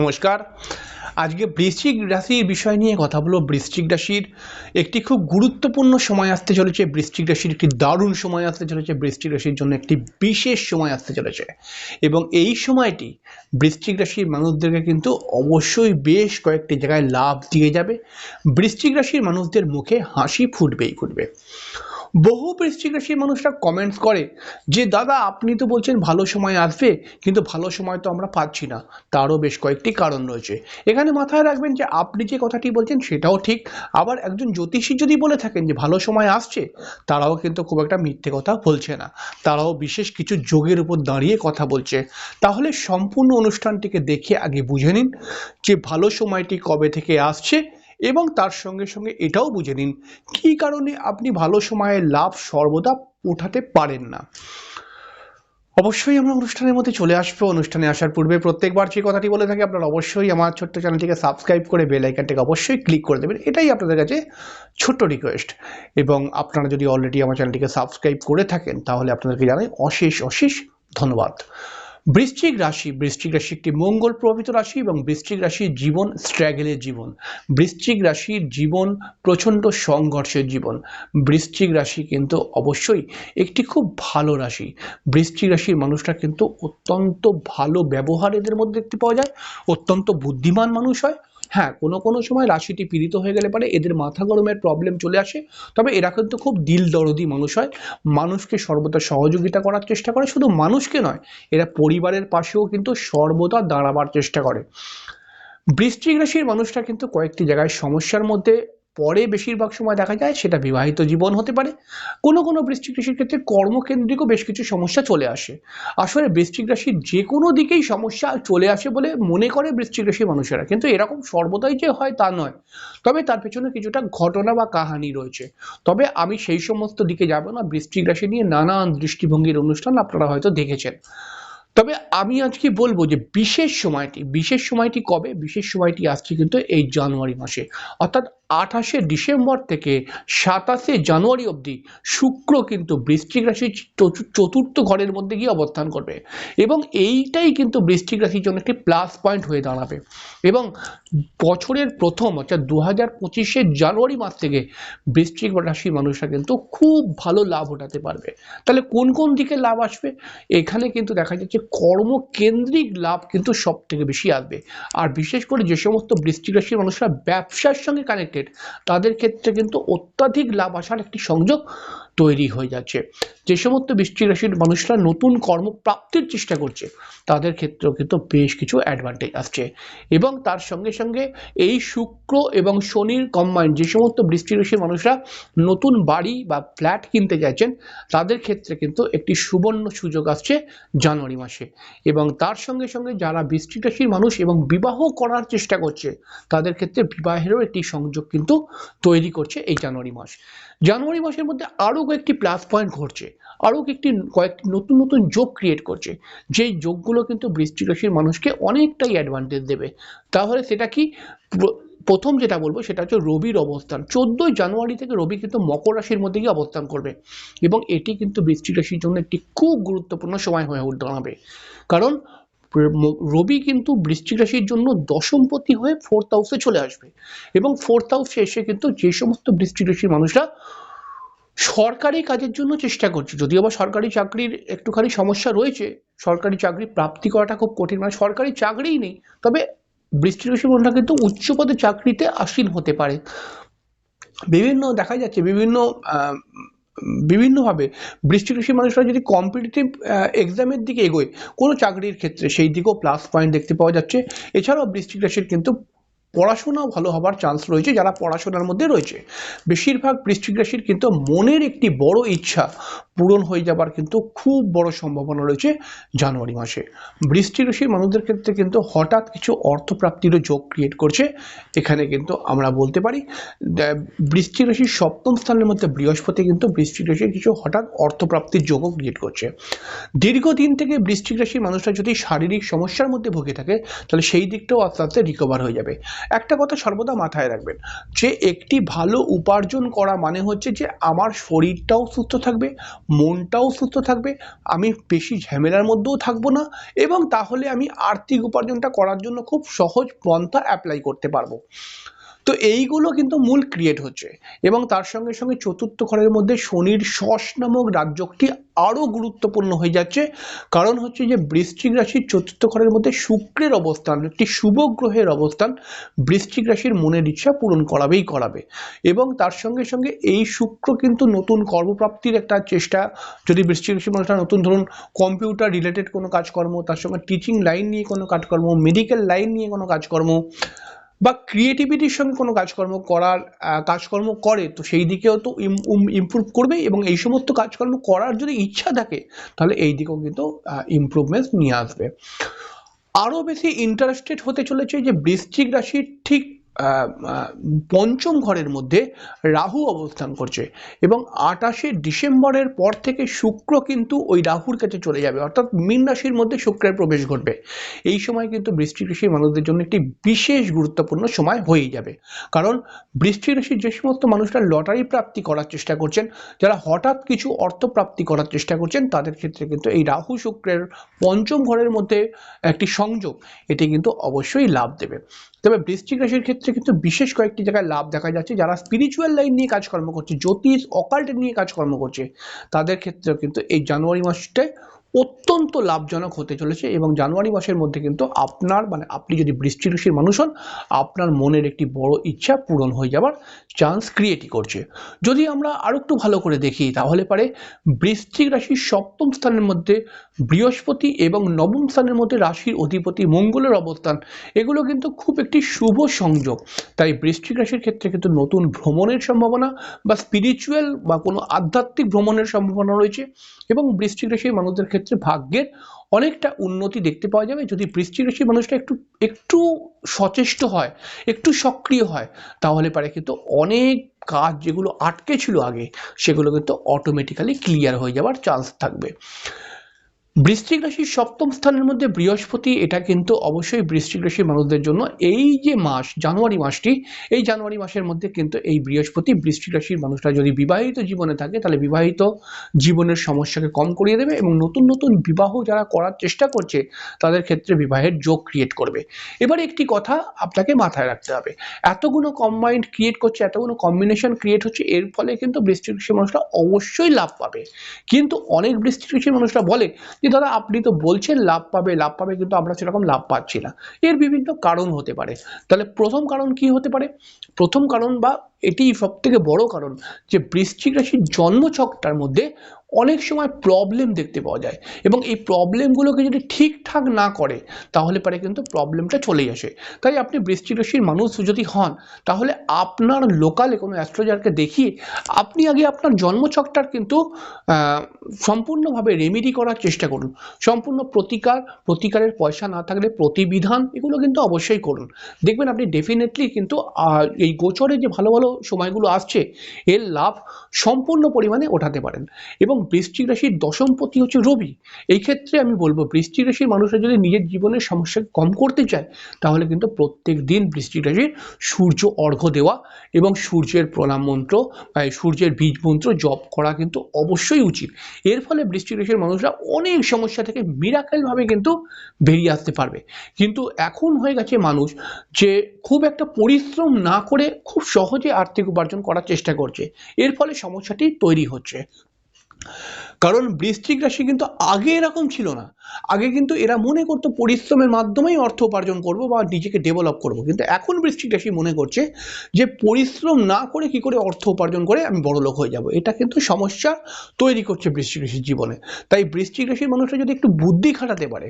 নমস্কার। আজকে বৃশ্চিক রাশির বিষয় নিয়ে কথা বলব। বৃশ্চিক রাশির একটি খুব গুরুত্বপূর্ণ সময় আসতে চলেছে। বৃশ্চিক রাশির একটি দারুণ সময় আসতে চলেছে। বৃশ্চিক রাশির জন্য একটি বিশেষ সময় আসতে চলেছে। এবং এই সময়টি বৃশ্চিক রাশির মানুষদেরকে কিন্তু অবশ্যই বেশ কয়েকটি জায়গায় লাভ দিয়ে যাবে। বৃশ্চিক রাশির মানুষদের মুখে হাসি ফুটবেই ফুটবে। বহু বৃশ্চিক রাশির মানুষরা কমেন্টস করে যে, দাদা, আপনি তো বলছেন ভালো সময় আসবে, কিন্তু ভালো সময় তো আমরা পাচ্ছি না। তারও বেশ কয়েকটি কারণ রয়েছে। এখানে মাথায় রাখবেন যে, আপনি যে কথাটি বলছেন সেটাও ঠিক। আবার একজন জ্যোতিষী যদি বলে থাকেন যে, ভালো সময় আসছে, তারাও কিন্তু খুব একটা মিথ্যে কথা বলছে না। তারাও বিশেষ কিছু যোগের উপর দাঁড়িয়ে কথা বলছে। তাহলে সম্পূর্ণ অনুষ্ঠানটিকে দেখে আগে বুঝে নিন যে, ভালো সময়টি কবে থেকে আসছে এবং তার সঙ্গে সঙ্গে এটাও বুঝে নিন, কী কারণে আপনি ভালো সময়ের লাভ সর্বদা উঠাতে পারেন না? অবশ্যই আমরা অনুষ্ঠানের মধ্যে চলে আসব। অনুষ্ঠানে আসার পূর্বে প্রত্যেকবার যে কথাটি বলে থাকি, আপনারা অবশ্যই আমার ছোট্ট চ্যানেলটিকে সাবস্ক্রাইব করে বেল আইকনটিকে অবশ্যই ক্লিক করে দেবেন। এটাই আপনাদের কাছে ছোট্ট রিকোয়েস্ট এবং আপনারা যদি অলরেডি আমার চ্যানেলটিকে সাবস্ক্রাইব করে থাকেন, তাহলে আপনাদেরকে জানাই অশেষ অশেষ ধন্যবাদ। বৃশ্চিক রাশি বৃশ্চিক রাশি একটি মঙ্গল প্রভাবিত রাশি এবং বৃশ্চিক রাশির জীবন স্ট্রাগেলের জীবন। বৃশ্চিক রাশির জীবন প্রচণ্ড সংঘর্ষের জীবন। বৃশ্চিক রাশি কিন্তু অবশ্যই একটি খুব ভালো রাশি। বৃশ্চিক রাশির মানুষরা কিন্তু অত্যন্ত ভালো ব্যবহার এদের মধ্যে দেখতে পাওয়া যায়। অত্যন্ত বুদ্ধিমান মানুষ হয়। হ্যাঁ কোনো কোনো সময় রাশিটি পীড়িত হয়ে গেলে পারে, এদের মাথা গরমের প্রবলেম চলে আসে। তবে এরা কিন্তু খুব দিল দরদি মানুষ হয়। মানুষকে সর্বদা সহযোগিতা করার চেষ্টা করে, শুধু মানুষকে নয়, এরা পরিবারের পাশেও কিন্তু সর্বদা দাঁড়াবার চেষ্টা করে। বৃশ্চিক রাশির মানুষরা কিন্তু কয়েকটি জায়গায় সমস্যার মধ্যে পরে বেশিরভাগ সময় দেখা যায় সেটা বিবাহিত জীবন হতে পারে। কোনো কোনো বৃশ্চিক রাশির ক্ষেত্রে কর্মকেন্দ্রিকও বেশ কিছু সমস্যা চলে আসে। আসলে বৃশ্চিক রাশির যে কোনো দিকেই সমস্যা চলে আসে বলে মনে করে বৃশ্চিক রাশির মানুষেরা। কিন্তু এরকম সর্বদাই যে হয় তা নয়। তবে তার পেছনে কিছুটা ঘটনা বা কাহানি রয়েছে। তবে আমি সেই সমস্ত দিকে যাব না। বৃশ্চিক রাশি নিয়ে নানান দৃষ্টিভঙ্গির অনুষ্ঠান আপনারা হয়তো দেখেছেন। তবে আমি আজকে বলব যে বিশেষ সময়টি বিশেষ সময়টি কবে? বিশেষ সময়টি আসছে কিন্তু এই জানুয়ারি মাসে। অর্থাৎ আঠাশে ডিসেম্বর থেকে সাতাশে জানুয়ারি অবধি শুক্র কিন্তু বৃশ্চিক রাশির চতুর্থ ঘরের মধ্যে গিয়ে অবস্থান করবে। এবং এইটাই কিন্তু বৃষ্টিক রাশির জন্য একটি প্লাস পয়েন্ট হয়ে দাঁড়াবে। এবং বছরের প্রথম অর্থাৎ দু হাজার পঁচিশের জানুয়ারি মাস থেকে বৃশ্চিক রাশির মানুষরা কিন্তু খুব ভালো লাভ ওঠাতে পারবে। তাহলে কোন কোন দিকে লাভ আসবে? এখানে কিন্তু দেখা যাচ্ছে কর্মকেন্দ্রিক লাভ কিন্তু সব থেকে বেশি আসবে। আর বিশেষ করে যে সমস্ত বৃষ্টি রাশির মানুষরা ব্যবসার সঙ্গে কানেক্টেড তাদের ক্ষেত্রে কিন্তু অত্যাধিক লাভ আসার একটি সংযোগ তৈরি হয়ে যাচ্ছে। যে সমস্ত বৃষ্টি রাশির মানুষরা নতুন কর্মপ্রাপ্তির চেষ্টা করছে, তাদের ক্ষেত্রেও কিন্তু বেশ কিছু অ্যাডভান্টেজ আসছে। এবং তার সঙ্গে সঙ্গে এই শুক্র এবং শনির কম্বাইন যে সমস্ত বৃষ্টি রাশির মানুষরা নতুন বাড়ি বা ফ্ল্যাট কিনতে চাইছেন তাদের ক্ষেত্রে কিন্তু একটি সুবর্ণ সুযোগ আসছে জানুয়ারি মাসে। এবং তার সঙ্গে সঙ্গে যারা বৃষ্টি রাশির মানুষ এবং বিবাহ করার চেষ্টা করছে, তাদের ক্ষেত্রে বিবাহেরও একটি সংযোগ কিন্তু তৈরি করছে এই জানুয়ারি মাস। জানুয়ারি মাসের মধ্যে আরও কয়েকটি প্লাস পয়েন্ট ঘটছে, আরও একটি কয়েকটি নতুন নতুন যোগ ক্রিয়েট করছে, যেই যোগগুলো কিন্তু বৃষ্টিক রাশির মানুষকে অনেকটাই অ্যাডভান্টেজ দেবে। তাহলে সেটা কি? প্রথম যেটা বলব সেটা হচ্ছে রবির অবস্থান। চোদ্দোই জানুয়ারি থেকে রবি কিন্তু মকর রাশির মধ্যে গিয়ে অবস্থান করবে এবং এটি কিন্তু বৃষ্টি রাশির জন্য একটি খুব গুরুত্বপূর্ণ সময় হয়ে দাঁড়াবে কারণ রবি কিন্তু বৃশ্চিক রাশির জন্য দশমপতি হয়ে ফোর্থ হাউসে চলে আসবে এবং ফোর্থ হাউসে এসে কিন্তু যে সমস্ত বৃষ্টিক রাশির মানুষরা সরকারি কাজের জন্য চেষ্টা করছে। যদিও বা সরকারি চাকরির একটুখানি সমস্যা রয়েছে, সরকারি চাকরি প্রাপ্তি করাটা খুব কঠিন মানে সরকারি চাকরিই নেই। তবে বৃষ্টিক রাশির মানুষরা কিন্তু উচ্চ পদে চাকরিতে আসীন হতে পারে। বিভিন্ন দেখা যাচ্ছে বিভিন্ন বিভিন্নভাবে বৃষ্টি রাশি মানুষরা যদি কম্পিটিটিভ এক্সামের দিকে এগোয়, কোনো চাকরির ক্ষেত্রে সেই দিকেও প্লাস পয়েন্ট দেখতে পাওয়া যাচ্ছে। এছাড়াও বৃষ্টিক রাশির কিন্তু পড়াশোনাও ভালো হবার চান্স রয়েছে, যারা পড়াশোনার মধ্যে রয়েছে। বেশিরভাগ বৃশ্চিক রাশির কিন্তু মনের একটি বড় ইচ্ছা পূরণ হয়ে যাবার কিন্তু খুব বড় সম্ভাবনা রয়েছে জানুয়ারি মাসে। বৃষ্টি রাশির মানুষদের ক্ষেত্রে কিন্তু হঠাৎ কিছু অর্থপ্রাপ্তিরও যোগ ক্রিয়েট করছে। এখানে কিন্তু আমরা বলতে পারি বৃষ্টি রাশির সপ্তম স্থানের মধ্যে বৃহস্পতি কিন্তু বৃষ্টি রাশির কিছু হঠাৎ অর্থপ্রাপ্তির যোগও ক্রিয়েট করছে। দীর্ঘদিন থেকে বৃষ্টিক রাশির মানুষরা যদি শারীরিক সমস্যার মধ্যে ভুগে থাকে, তাহলে সেই দিকটাও আস্তে আস্তে রিকভার হয়ে যাবে। একটা কথা সর্বদা মাথায় রাখবেন, যে একটি ভালো উপার্জন করা মানে হচ্ছে যে আমার শরীরটাও সুস্থ থাকবে, মনটাও সুস্থ থাকবে, আমি বেশি ঝামেলার মধ্যেও থাকব না এবং তাহলে আমি আর্থিক উপার্জনটা করার জন্য খুব সহজ পন্থা অ্যাপ্লাই করতে পারব। তো এইগুলো কিন্তু মূল ক্রিয়েট হচ্ছে। এবং তার সঙ্গে সঙ্গে চতুর্থ ঘরের মধ্যে শনির শস নামক রাজ্যটি আরও গুরুত্বপূর্ণ হয়ে যাচ্ছে। কারণ হচ্ছে যে বৃশ্চিক রাশির চতুর্থ ঘরের মধ্যে শুক্রের অবস্থান, একটি শুভ গ্রহের অবস্থান বৃশ্চিক রাশির মনের ইচ্ছা পূরণ করাবেই করাবে। এবং তার সঙ্গে সঙ্গে এই শুক্র কিন্তু নতুন কর্মপ্রাপ্তির একটা চেষ্টা। যদি বৃশ্চিক রাশির মানুষরা নতুন ধরুন কম্পিউটার রিলেটেড কোনো কাজকর্ম, তার সঙ্গে টিচিং লাইন নিয়ে কোনো কাজকর্ম মেডিকেল লাইন নিয়ে কোনো কাজকর্ম বা ক্রিয়েটিভিটির সঙ্গে কোনো কাজকর্ম করার কাজকর্ম করে, তো সেই দিকেও তো ইম্প্রুভ করবে এবং এই সমস্ত কাজকর্ম করার যদি ইচ্ছা থাকে, তাহলে এই দিকেও কিন্তু ইমপ্রুভমেন্ট নিয়ে আসবে। আরও বেশি ইন্টারেস্টেড হতে চলেছে যে বৃশ্চিক রাশির ঠিক পঞ্চম ঘরের মধ্যে রাহু অবস্থান করছে এবং আটাশে ডিসেম্বরের পর থেকে শুক্র কিন্তু ওই রাহুর কাছে চলে যাবে, অর্থাৎ মীন রাশির মধ্যে শুক্রের প্রবেশ ঘটবে। এই সময় কিন্তু বৃষ্টিক রাশির মানুষদের জন্য একটি বিশেষ গুরুত্বপূর্ণ সময় হয়েই যাবে। কারণ বৃষ্টি রাশির যে সমস্ত মানুষরা লটারি প্রাপ্তি করার চেষ্টা করছেন, যারা হঠাৎ কিছু অর্থ প্রাপ্তি করার চেষ্টা করছেন, তাদের ক্ষেত্রে কিন্তু এই রাহু শুক্রের পঞ্চম ঘরের মধ্যে একটি সংযোগ, এটি কিন্তু অবশ্যই লাভ দেবে। তবে বৃশ্চিক রাশির ক্ষেত্রে কিন্তু বিশেষ কয়েকটি জায়গায় লাভ দেখা যাচ্ছে যারা স্পিরিচুয়াল লাইন নিয়ে কাজকর্ম করছে, জ্যোতিষ অকাল্ট নিয়ে কাজকর্ম করছে। তাদের ক্ষেত্রেও কিন্তু এই জানুয়ারি মাসটায় অত্যন্ত লাভজনক হতে চলেছে এবং জানুয়ারি মাসের মধ্যে কিন্তু আপনার মানে আপনি যদি বৃষ্টি রাশির মানুষ হন, আপনার মনের একটি বড় ইচ্ছা পূরণ হয়ে যাবার চান্স ক্রিয়েটই করছে। যদি আমরা আরও একটু ভালো করে দেখি, তাহলে পারে বৃশ্চিক রাশির সপ্তম স্থানের মধ্যে বৃহস্পতি এবং নবম স্থানের মধ্যে রাশির অধিপতি মঙ্গলের অবস্থান, এগুলো কিন্তু খুব একটি শুভ সংযোগ। তাই বৃশ্চিক রাশির ক্ষেত্রে কিন্তু নতুন ভ্রমণের সম্ভাবনা বা স্পিরিচুয়াল বা কোনো আধ্যাত্মিক ভ্রমণের সম্ভাবনা রয়েছে। এবং বৃষ্টিক রাশির মানুষদের ক্ষেত্রে ভাগ্যের অনেকটা উন্নতি দেখতে পাওয়া যাবে। যদি বৃষ্টি রাশির মানুষটা একটু একটু সচেষ্ট হয়, একটু সক্রিয় হয়, তাহলে পারে কিন্তু অনেক কাজ যেগুলো আটকে ছিল আগে, সেগুলো কিন্তু অটোমেটিক্যালি ক্লিয়ার হয়ে যাওয়ার চান্স থাকবে। বৃশ্চিক রাশির সপ্তম স্থানের মধ্যে বৃহস্পতি, এটা কিন্তু অবশ্যই বৃশ্চিক রাশির মানুষদের জন্য এই যে মাস, জানুয়ারি মাসটি, এই জানুয়ারি মাসের মধ্যে কিন্তু এই বৃহস্পতি বৃশ্চিক রাশির মানুষরা যদি বিবাহিত জীবনে থাকে, তাহলে বিবাহিত জীবনের সমস্যাকে কম করিয়ে দেবে এবং নতুন নতুন বিবাহ যারা করার চেষ্টা করছে, তাদের ক্ষেত্রে বিবাহের যোগ ক্রিয়েট করবে। এবার একটি কথা আপনাকে মাথায় রাখতে হবে, এতগুলো কম্বাইন্ড ক্রিয়েট করছে, এতগুলো কম্বিনেশন ক্রিয়েট হচ্ছে, এর ফলে কিন্তু বৃষ্টিক রাশির মানুষরা অবশ্যই লাভ পাবে। কিন্তু অনেক বৃষ্টিক রাশির মানুষরা বলে যে দাদা, আপনি তো বলছেন লাভ পাবে লাভ পাবে, কিন্তু আমরা সেরকম লাভ পাচ্ছি না। এর বিভিন্ন কারণ হতে পারে। তাহলে প্রথম কারণ কি হতে পারে? প্রথম কারণ বা এটি সব থেকে বড় কারণ যে বৃশ্চিক রাশির জন্মছকটার মধ্যে অনেক সময় প্রবলেম দেখতে পাওয়া যায় এবং এই প্রবলেমগুলোকে যদি ঠিকঠাক না করে, তাহলে পারে কিন্তু প্রবলেমটা চলেই আসে। তাই আপনি বৃশ্চিক রাশির মানুষ যদি হন, তাহলে আপনার লোকালে কোনো অ্যাস্ট্রোলজারকে দেখিয়ে আপনি আগে আপনার জন্মছকটার কিন্তু সম্পূর্ণভাবে রেমেডি করার চেষ্টা করুন। সম্পূর্ণ প্রতিকার, প্রতিকারের পয়সা না থাকলে প্রতিবিধান, এগুলো কিন্তু অবশ্যই করুন। দেখবেন আপনি ডেফিনেটলি কিন্তু এই গোচরে যে ভালো ভালো সময়গুলো আসছে, এর লাভ সম্পূর্ণ পরিমাণে ওঠাতে পারেন। এবং বৃশ্চিক রাশির দশমপতি হচ্ছে রবি। এই ক্ষেত্রে আমি বলব, বৃশ্চিক রাশির মানুষরা যদি নিজের জীবনের সমস্যা কম করতে চায়, তাহলে কিন্তু প্রত্যেক দিন বৃশ্চিক রাশির সূর্য অর্ঘ্য দেওয়া এবং সূর্যের প্রণাম মন্ত্র সূর্যের বীজ মন্ত্র জপ করা কিন্তু অবশ্যই উচিত। এর ফলে বৃশ্চিক রাশির মানুষরা অনেক সমস্যা থেকে মিরাকেলভাবে কিন্তু বেরিয়ে আসতে পারবে। কিন্তু এখন হয়ে গেছে মানুষ যে খুব একটা পরিশ্রম না করে খুব সহজে আর্থিক উপার্জন করার চেষ্টা করছে। এর ফলে সমস্যাটি তৈরি হচ্ছে। কারণ বৃশ্চিক রাশি কিন্তু আগে এরকম ছিল না। আগে কিন্তু এরা মনে করতো পরিশ্রমের মাধ্যমেই অর্থ উপার্জন করব বা নিজেকে ডেভেলপ করব। কিন্তু এখন বৃশ্চিক রাশি মনে করছে যে পরিশ্রম না করে কি করে অর্থ উপার্জন করে আমি বড় লোক হয়ে যাব। এটা কিন্তু সমস্যা তৈরি করছে বৃশ্চিক রাশির জীবনে। তাই বৃশ্চিক রাশির মানুষরা যদি একটু বুদ্ধি খাটাতে পারে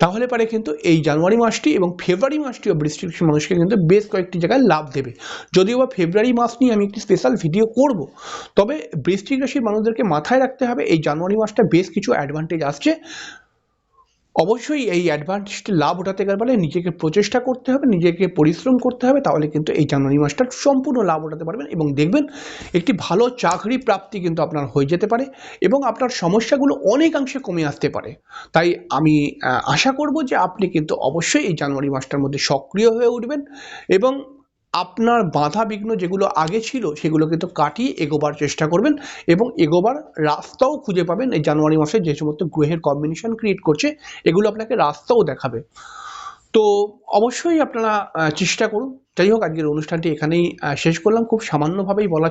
তাহলে পারে কিন্তু এই জানুয়ারি মাসটি এবং ফেব্রুয়ারি মাসটিও বৃষ্টির মানুষকে কিন্তু বেশ কয়েকটি জায়গায় লাভ দেবে। যদিও বা ফেব্রুয়ারি মাস নিয়ে আমি একটি স্পেশাল ভিডিও করব, তবে বৃষ্টিক রাশির মানুষদেরকে মাথায় রাখতে হবে, এই জানুয়ারি মাসটা বেশ কিছু অ্যাডভান্টেজ আসছে। অবশ্যই এই অ্যাডভান্টেজটি লাভ ওঠাতে গেলে নিজেকে প্রচেষ্টা করতে হবে, নিজেকে পরিশ্রম করতে হবে, তাহলে কিন্তু এই জানুয়ারি মাসটা সম্পূর্ণ লাভ ওঠাতে পারবেন এবং দেখবেন একটি ভালো চাকরি প্রাপ্তি কিন্তু আপনার হয়ে যেতে পারে এবং আপনার সমস্যাগুলো অনেকাংশে কমে আসতে পারে। তাই আমি আশা করব যে আপনি কিন্তু অবশ্যই এই জানুয়ারি মাসটার মধ্যে সক্রিয় হয়ে উঠবেন এবং আপনার বাধা বিঘ্ন যেগুলো আগে ছিল সেগুলো কিন্তু কাটিয়ে এগোবার চেষ্টা করবেন এবং এগোবার রাস্তাও খুঁজে পাবেন। এই জানুয়ারি মাসে যে সমস্ত গ্রহের কম্বিনেশন ক্রিয়েট করছে, এগুলো আপনাকে রাস্তাও দেখাবে। তো অবশ্যই আপনারা চেষ্টা করুন। যাই হোক, আজকের অনুষ্ঠানটি এখানেই শেষ করলাম। খুব সামান্যভাবেই বলা